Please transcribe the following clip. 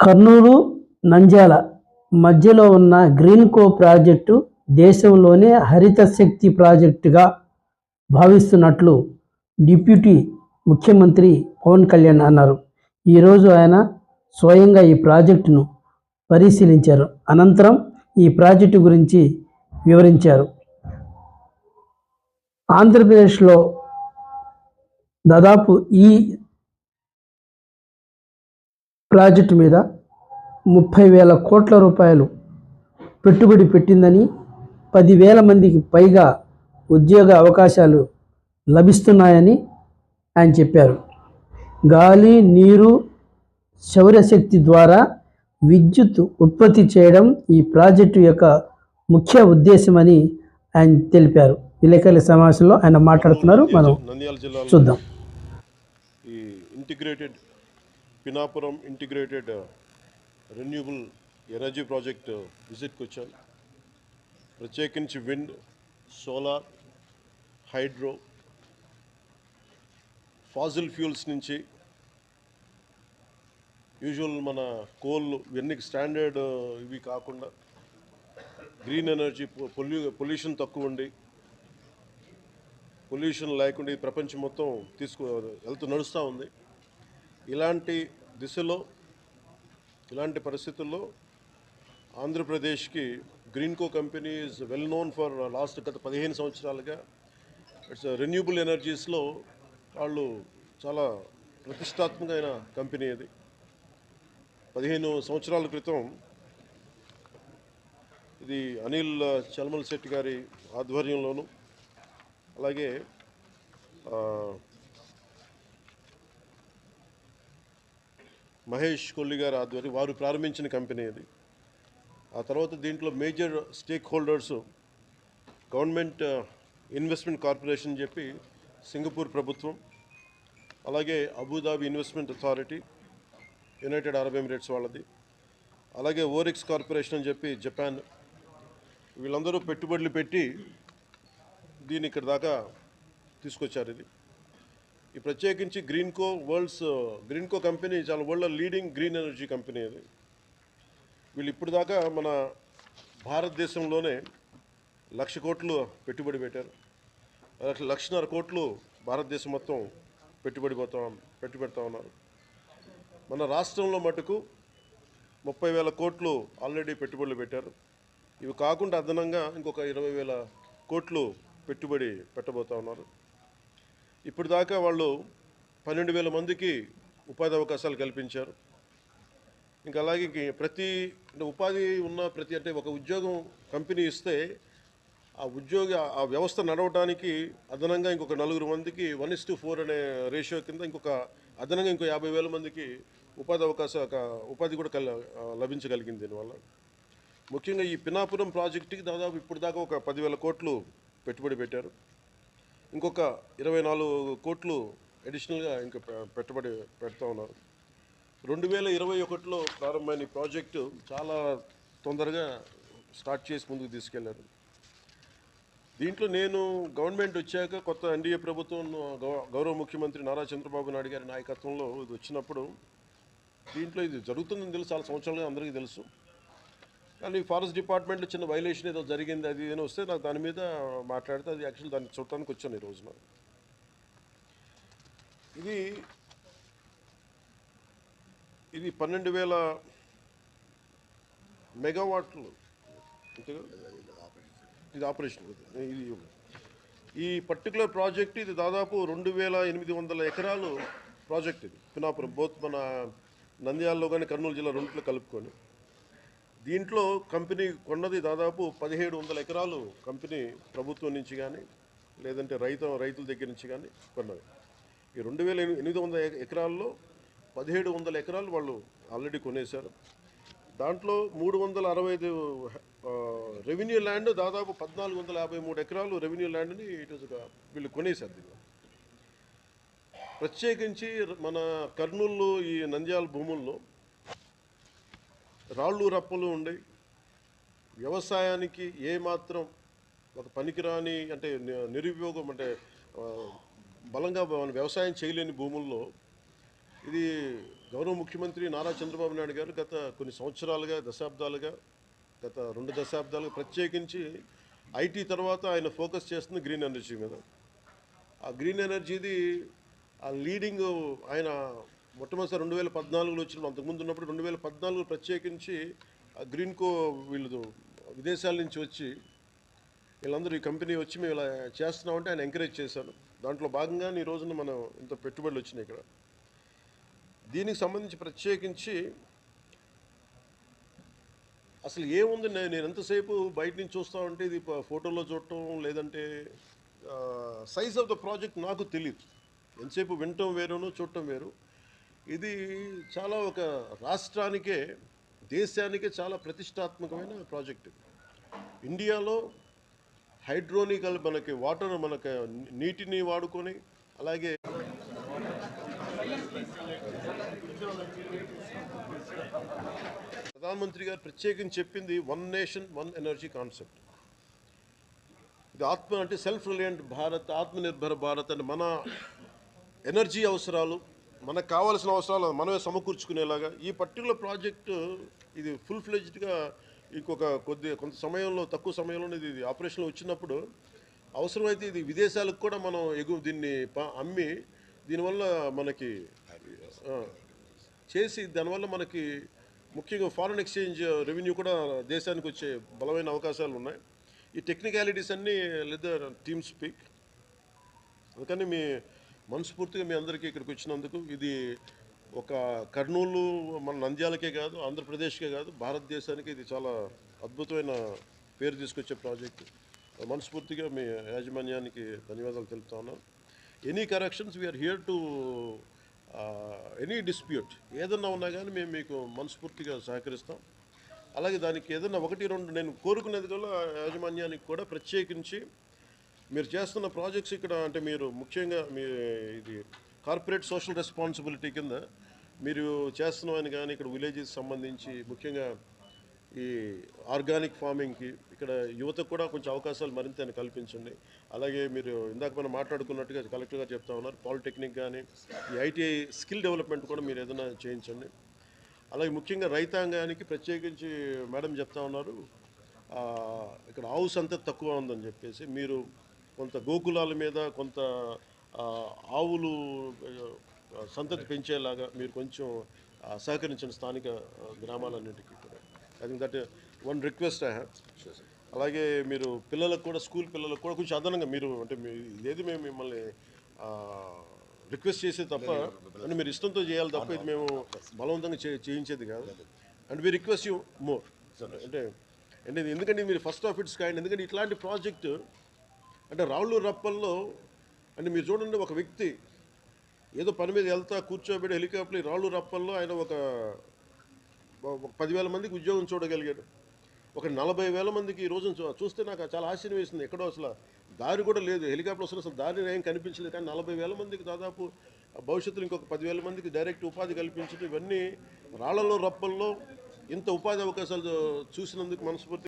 కర్నూలు నంద్యాల మధ్యలో ఉన్న గ్రీన్కో ప్రాజెక్టు దేశంలోనే హరిత శక్తి ప్రాజెక్టుగా భావిస్తున్నట్లు డిప్యూటీ ముఖ్యమంత్రి పవన్ కళ్యాణ్ అన్నారు. ఈరోజు ఆయన స్వయంగా ఈ ప్రాజెక్టును పరిశీలించారు. అనంతరం ఈ ప్రాజెక్టు గురించి వివరించారు. ఆంధ్రప్రదేశ్లో దాదాపు ఈ ప్రాజెక్టు మీద ముప్పై వేల కోట్ల రూపాయలు పెట్టుబడి పెట్టిందని పదివేల మందికి పైగా ఉద్యోగ అవకాశాలు లభిస్తున్నాయని ఆయన చెప్పారు. గాలి నీరు సౌరశక్తి ద్వారా విద్యుత్ ఉత్పత్తి చేయడం ఈ ప్రాజెక్టు యొక్క ముఖ్య ఉద్దేశమని ఆయన తెలిపారు. విలేకరుల సమావేశంలో ఆయన మాట్లాడుతున్నారు. మనం చూద్దాం. ఈ integrated Pinapuram integrated renewable energy project విజిట్కి వచ్చాను ప్రత్యేకించి wind solar hydro fossil fuels నుంచి యూజువల్ మన కోల్ ఇవన్నీ స్టాండర్డ్ ఇవి కాకుండా గ్రీన్ ఎనర్జీ పొల్యూ పొల్యూషన్ తక్కువ ఉండి పొల్యూషన్ లేకుండా ఈ ప్రపంచం మొత్తం తీసుకు వెళ్తూ నడుస్తూ ఉంది. ఇలాంటి దిశలో ఇలాంటి పరిస్థితుల్లో ఆంధ్రప్రదేశ్కి Greenko company is well known for last గత పదిహేను సంవత్సరాలుగా ఇట్స్ రెన్యూబుల్ ఎనర్జీస్లో వాళ్ళు చాలా ప్రతిష్టాత్మకమైన కంపెనీ అది. పదిహేను సంవత్సరాల క్రితం ఇది అనిల్ చల్మల్ శెట్టి గారి ఆధ్వర్యంలోనూ అలాగే మహేష్ కొల్లి గారి ఆధ్వర్యం వారు ప్రారంభించిన కంపెనీ ఇది ఆ తర్వాత దీంట్లో major stakeholders government investment corporation చెప్పి సింగపూర్ ప్రభుత్వం అలాగే Abu Dhabi investment authority United Arab Emirates వాళ్ళది అలాగే ఓరిక్స్ కార్పొరేషన్ అని చెప్పి జపాన్. వీళ్ళందరూ పెట్టుబడులు పెట్టి దీన్ని ఇక్కడ దాకా తీసుకొచ్చారు ఇది. ఈ ప్రత్యేకించి గ్రీన్కో వరల్డ్స్ గ్రీన్కో కంపెనీ చాలా world leading green energy company అది. వీళ్ళు ఇప్పుడు దాకా మన భారతదేశంలోనే లక్ష కోట్లు పెట్టుబడి పెట్టారు. లక్షన్నర కోట్లు భారతదేశం మొత్తం పెట్టుబడి పోతా పెట్టి పెడతా ఉన్నారు. మన రాష్ట్రంలో మటుకు ముప్పై వేల కోట్లు ఆల్రెడీ పెట్టుబడులు పెట్టారు. ఇవి కాకుండా అదనంగా ఇంకొక ఇరవై వేల కోట్లు పెట్టుబడి పెట్టబోతా ఉన్నారు. ఇప్పుడు దాకా వాళ్ళు పన్నెండు వేల మందికి ఉపాధి అవకాశాలు కల్పించారు. ఇంకా అలాగే ప్రతి అంటే ఉపాధి ఉన్న ప్రతి అంటే ఒక ఉద్యోగం కంపెనీ ఇస్తే ఆ ఉద్యోగ ఆ వ్యవస్థ నడవడానికి అదనంగా ఇంకొక నలుగురు మందికి వన్ ఇస్ టు ఫోర్ అనే రేషియో కింద ఇంకొక అదనంగా ఇంకో యాభై వేల మందికి ఉపాధి అవకాశ ఒక ఉపాధి కూడా కల్ లభించగలిగింది దీనివల్ల. ముఖ్యంగా ఈ పినాపురం ప్రాజెక్టుకి దాదాపు ఇప్పుడు దాకా ఒక పదివేల కోట్లు పెట్టుబడి పెట్టారు. ఇంకొక ఇరవై నాలుగు కోట్లు అడిషనల్గా ఇంకా పెట్టుబడి పెడతా ఉన్నారు రెండు వేల ఇరవై ఒకటిలో ప్రారంభమైన ఈ ప్రాజెక్టు చాలా తొందరగా స్టార్ట్ చేసి ముందుకు తీసుకెళ్ళారు. దీంట్లో నేను గవర్నమెంట్ వచ్చాక కొత్త ఎన్డీఏ ప్రభుత్వం గౌ- గౌరవ ముఖ్యమంత్రి నారా చంద్రబాబు నాయుడు గారి నాయకత్వంలో ఇది వచ్చినప్పుడు దీంట్లో ఇది జరుగుతుందని తెలుసు చాలా సంవత్సరాలుగా అందరికీ తెలుసు. కానీ ఫారెస్ట్ డిపార్ట్మెంట్లో చిన్న వైలేషన్ ఏదో జరిగింది అది ఏదో వస్తే నాకు దాని మీద మాట్లాడితే అది యాక్చువల్ దాన్ని చూడటానికి వచ్చాను ఈ రోజున ఇది ఇది పన్నెండు వేల మెగావాట్లు. ఇది ఆపరేషన్. ఇది ఈ పర్టికులర్ ప్రాజెక్ట్ ఇది దాదాపు రెండు వేల ఎనిమిది వందల ఎకరాలు ప్రాజెక్ట్ ఇది. పినాపురం బోత్ మన నంద్యాలలో కానీ కర్నూలు జిల్లా రెండులో కలుపుకొని. దీంట్లో కంపెనీ కొన్నది దాదాపు పదిహేడు వందల ఎకరాలు కంపెనీ ప్రభుత్వం నుంచి కానీ లేదంటే రైతు రైతుల దగ్గర నుంచి కానీ కొన్నది. ఈ రెండు వేల ఎనిమిది వందల ఎకరాల్లో పదిహేడు వందల ఎకరాలు వాళ్ళు ఆల్రెడీ కొనేశారు. దాంట్లో మూడు వందల అరవై ఐదు రెవెన్యూ ల్యాండ్ దాదాపు పద్నాలుగు వందల యాభై మూడు ఎకరాలు రెవెన్యూ ల్యాండ్ని ఇటు వీళ్ళు కొనేశారు దీన్ని ప్రత్యేకించి మన కర్నూలు ఈ నంద్యాల భూముల్లో రాళ్ళు రప్పలు ఉండేవి వ్యవసాయానికి ఏమాత్రం ఒక పనికిరాని అంటే నిరుపయోగం అంటే బలంగా మనం వ్యవసాయం చేయలేని భూముల్లో ఇది గౌరవ ముఖ్యమంత్రి నారా చంద్రబాబు నాయుడు గారు గత కొన్ని సంవత్సరాలుగా దశాబ్దాలుగా గత రెండు దశాబ్దాలుగా ప్రత్యేకించి ఐటీ తర్వాత ఆయన ఫోకస్ చేస్తుంది గ్రీన్ ఎనర్జీ మీద. ఆ గ్రీన్ ఎనర్జీది ఆ లీడింగ్ ఆయన మొట్టమొదటిసారి రెండు వేల పద్నాలుగులో వచ్చిన అంతకుముందు ఉన్నప్పుడు రెండు వేల పద్నాలుగు ప్రత్యేకించి ఆ గ్రీన్ కో వీళ్ళు విదేశాల నుంచి వచ్చి వీళ్ళందరూ ఈ కంపెనీ వచ్చి మేము ఇలా చేస్తున్నామంటే ఆయన ఎంకరేజ్ చేశాను దాంట్లో భాగంగా ఈ రోజున మనం ఇంత పెట్టుబడులు వచ్చినాయి ఇక్కడ. దీనికి సంబంధించి ప్రత్యేకించి అసలు ఏముంది? నేను ఎంతసేపు బయట నుంచి చూస్తా ఉంటే ఇది ఫోటోలో చూడటం లేదంటే సైజ్ ఆఫ్ ద ప్రాజెక్ట్ నాకు తెలియదు ఎంతసేపు వినటం వేరును చూడటం వేరు. ఇది చాలా ఒక రాష్ట్రానికే దేశానికే చాలా ప్రతిష్టాత్మకమైన ప్రాజెక్ట్. ఇండియాలో హైడ్రోనికల్ మనకి వాటర్ మనకి నీటిని వాడుకొని అలాగే ప్రధానమంత్రి గారు ప్రత్యేకించి చెప్పింది one nation one energy concept. ఇది ఆత్మ అంటే సెల్ఫ్ రిలయంట్ భారత్ ఆత్మనిర్భర భారత్ అని మన ఎనర్జీ అవసరాలు మనకు కావాల్సిన అవసరాలు మనమే సమకూర్చుకునేలాగా ఈ పర్టికులర్ ప్రాజెక్టు ఇది ఫుల్ ఫ్లెజ్డ్గా ఇంకొక కొద్ది కొంత సమయంలో తక్కువ సమయంలో ఇది ఆపరేషన్లో వచ్చినప్పుడు అవసరమైతే ఇది విదేశాలకు కూడా మనం ఎగు దీన్ని అమ్మి దీనివల్ల మనకి చేసి దానివల్ల మనకి ముఖ్యంగా ఫారెన్ ఎక్స్చేంజ్ రెవెన్యూ కూడా దేశానికి వచ్చే బలమైన అవకాశాలు ఉన్నాయి. ఈ టెక్నికాలిటీస్ అన్నీ లేదా టీమ్ స్పీక్ అందుకని మీ మనస్ఫూర్తిగా మీ అందరికీ ఇక్కడికి వచ్చినందుకు. ఇది ఒక కర్నూలు మన నంద్యాలకే కాదు ఆంధ్రప్రదేశ్కే కాదు భారతదేశానికి ఇది చాలా అద్భుతమైన పేరు తీసుకొచ్చే ప్రాజెక్టు. మనస్ఫూర్తిగా మీ యాజమాన్యానికి ధన్యవాదాలు తెలుపుతా ఉన్నాను any corrections we are here to any dispute ఏదన్నా ఉన్నా కానీ మేము మీకు మనస్ఫూర్తిగా సహకరిస్తాం. అలాగే దానికి ఏదన్నా ఒకటి రెండు నేను కోరుకునేది కూడా యాజమాన్యానికి కూడా ప్రత్యేకించి మీరు చేస్తున్న ప్రాజెక్ట్స్ ఇక్కడ అంటే మీరు ముఖ్యంగా మీ ఇది కార్పొరేట్ సోషల్ రెస్పాన్సిబిలిటీ కింద మీరు చేస్తున్నామని కానీ ఇక్కడ విలేజెస్ సంబంధించి ముఖ్యంగా ఈ ఆర్గానిక్ ఫార్మింగ్కి ఇక్కడ యువతకు కూడా కొంచెం అవకాశాలు మరింత కల్పించండి. అలాగే మీరు ఇందాక మనం మాట్లాడుకున్నట్టుగా కలెక్టర్గా చెప్తా ఉన్నారు పాలిటెక్నిక్ కానీ ఈ ఐటీఐ స్కిల్ డెవలప్మెంట్ కూడా మీరు ఏదైనా చేయించండి. అలాగే ముఖ్యంగా రైతాంగానికి ప్రత్యేకించి మేడం చెప్తా ఉన్నారు ఇక్కడ ఆవు సంత తక్కువ ఉందని చెప్పేసి మీరు కొంత గోకులాల మీద కొంత ఆవులు సంతతి పెంచేలాగా మీరు కొంచెం ఆ, సహకరించండి స్థానిక గ్రామాలన్నింటికీ కూడా. I think that one request I have అలాగే మీరు పిల్లలకు కూడా స్కూల్ పిల్లలకు కూడా కొంచెం అదనంగా మీరు అంటే మీ లేదు మేము మిమ్మల్ని రిక్వెస్ట్ చేసేది తప్ప అంటే మీరు ఇష్టంతో చేయాలి తప్ప ఇది మేము బలవంతంగా చేయించేది కాదు. And we request you more అంటే అంటే ఎందుకంటే మీరు ఫస్ట్ ఆఫ్ ఇట్స్ కైండ్ ఎందుకంటే ఇట్లాంటి ప్రాజెక్టు అంటే రాళ్ళు రప్పల్లో అంటే మీరు చూడండి ఒక వ్యక్తి ఏదో పని మీద వెళ్తా కూర్చోబెట్టి హెలికాప్టర్ రాళ్ళు రప్పల్లో ఆయన ఒక ఒక పదివేల మందికి ఉద్యోగం చూడగలిగాడు. ఒక నలభై వేల మందికి ఈ రోజు చూ- చూస్తే నాకు చాలా ఆశ్చర్యం వేసింది. ఎక్కడో అసలు దారి కూడా లేదు. హెలికాప్టర్ వస్తున్న అసలు దారి ఏం కనిపించలేదు. కానీ నలభై వేల మందికి దాదాపు భవిష్యత్తులో ఇంకొక పదివేల మందికి డైరెక్ట్ ఉపాధి కల్పించడం ఇవన్నీ రాళ్ళలో రప్పల్లో ఇంత ఉపాధి అవకాశాలు చూసినందుకు మనస్ఫూర్తి